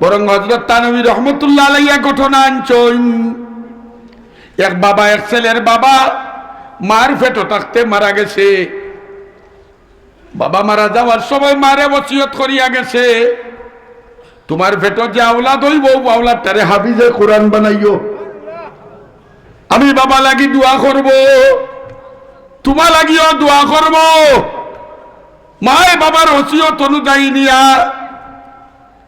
বরং হজরত তানবী রহমতুল্লাহ আলাইয়া ঘটনা আনছইন এক বাবা, এক ছেলের বাবা মার ফেটো থাকতে মারা গেছে। বাবা মারা যাওয়ার সময় মারে বসিয়ত করিয়া গেছে। তোমার ফেটো যে আওলাদ হইব আওলাদ তারে হাফিজে কোরআন বানাইও। আমি বাবা লাগি দোয়া করব, তোমা লাগিও দোয়া করব। মায় বাবার ওসিয়ত অনুযায়ী নিয়া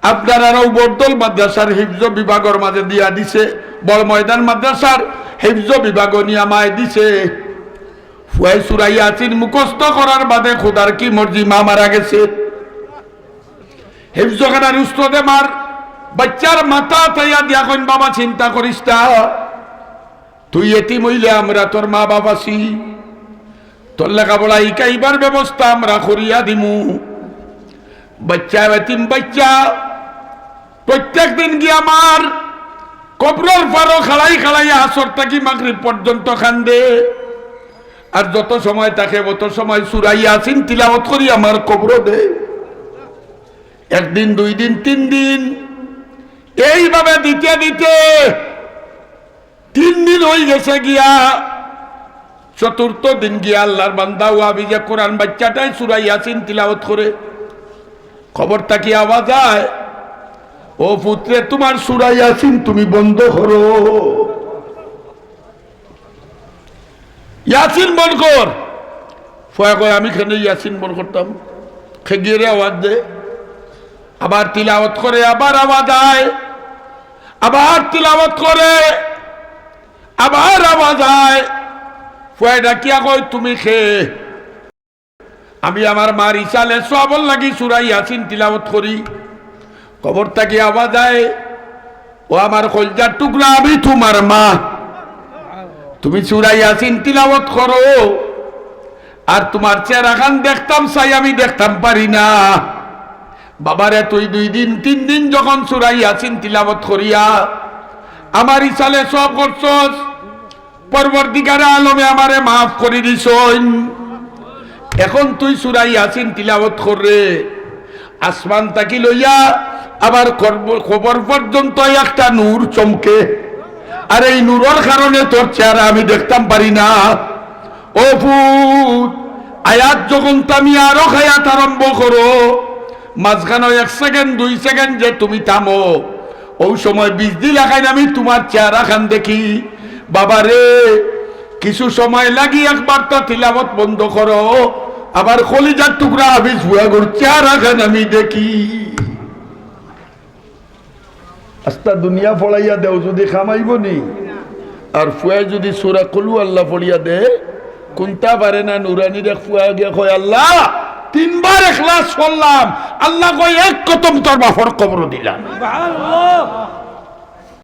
আপনারাও বর্দল মাদ্রাসার হিফজ বিভাগের মাঝে দিয়া দিছে, বড় ময়দান মাদ্রাসার হিফজ বিভাগ নিয়া মায় দিছে। ফুয়াই সুরাই আছিন মুখস্থ করার বাদে খোদার কি মর্জি মা মারা গেছে? হিফজ খানার উস্তাদে মার, বাচ্চার মাথা তাইয়া দিয়া কইন, বাবা, চিন্তা করিস না। তুই এটি মইলে আমরা তোর মা বাবা আছি। তোর লেখাপড়া ইকাইবার ব্যবস্থা আমরা করিয়া দিমু। বাচ্চা বেতিম বাচ্চা প্রত্যেক দিন গিয়ে আমার কবরর পারো খালাই খালাই আসর থাকি মাগরিব পর্যন্ত খান্দে। আর যত সময় থাকে, অত সময় সুরাই আসিন তিলাবত করি আমার কবর দে। একদিন, দুই দিন, তিন দিন। এইভাবে দিতে দিতে তিন দিন হয়ে গেছে গিয়া। চতুর্থ দিন গিয়া আল্লাহর বান্দা ওয়াবি যে কোরআন বাচ্চাটাই সুরাই আসিন তিলাবত করে। খবর তাকি আওয়াজ আয়? ও পুত্রে, তোমার সুরাই আসিন তুমি বন্ধ করো। ইয়াসিন বন কর। ফয়া কয়, আমি খানে ইয়াসিন বন করতাম? খেগিয়ে আওয়াজ দে। আবার তিলাওয়াত করে, আবার আওয়াজ আয়। আবার তিলাওয়াত করে, আবার আওয়াজ আয়। ফয়া ডাকিয়া কয়, তুমি খেয়ে আমি আমার মার ইসালে সবল লাগি সুরাই আসিন তিলাবত করি। খবর থাকি আওয়াজ আয় ও আমার কলজার টুকরা, আমি তোমার মা। তুমি সুরাই আসিন তিলাবত করো। আর তোমার চেহারা খান দেখতাম, চাই আমি দেখতাম পারি না। বাবারে, তুই দুই দিন, তিন দিন যখন সুরাই আসিন তিলাবত করিয়া আমার ইসালে সব করছস, পরবর্তীকারে আলমে আমারে মাফ করে দিছইন। এখন তুই সুরাই আসিন তিলাবত করে আসমান তাকি লইয়া আবার খবর পর্যন্ত একটা নূর চমকে। আর এই নূরের কারণে তোর চেহারা আমি দেখতাম পারি না। ও ফুট আয়াত যখন তুমি আরও খায়াত আরম্ভ করো, মাঝখানে এক সেকেন্ড, দুই সেকেন্ড যে তুমি থামো, ওই সময় বিজলি লাগাই আমি তোমার চেহারা খান দেখি। বাবা রে, কিছু সময় লাগি একবার তো তিলাবত বন্ধ করো, আবার কলিজার টুকরা হাবিজ ভুয়া গুর চেহারা খান আমি দেখি। আস্তা দুনিয়া ফলাইয়া দেও, যদি খামাইব নি। আর ফুয়া যদি সুরা কলু আল্লাহ ফলিয়া দে, কোনটা পারে না নুরানি রে ফুয়া গিয়া কয়, আল্লাহ, তিনবার এখলাস করলাম। আল্লাহ কয়, এক কতম তোর বাফর কবর দিলাম।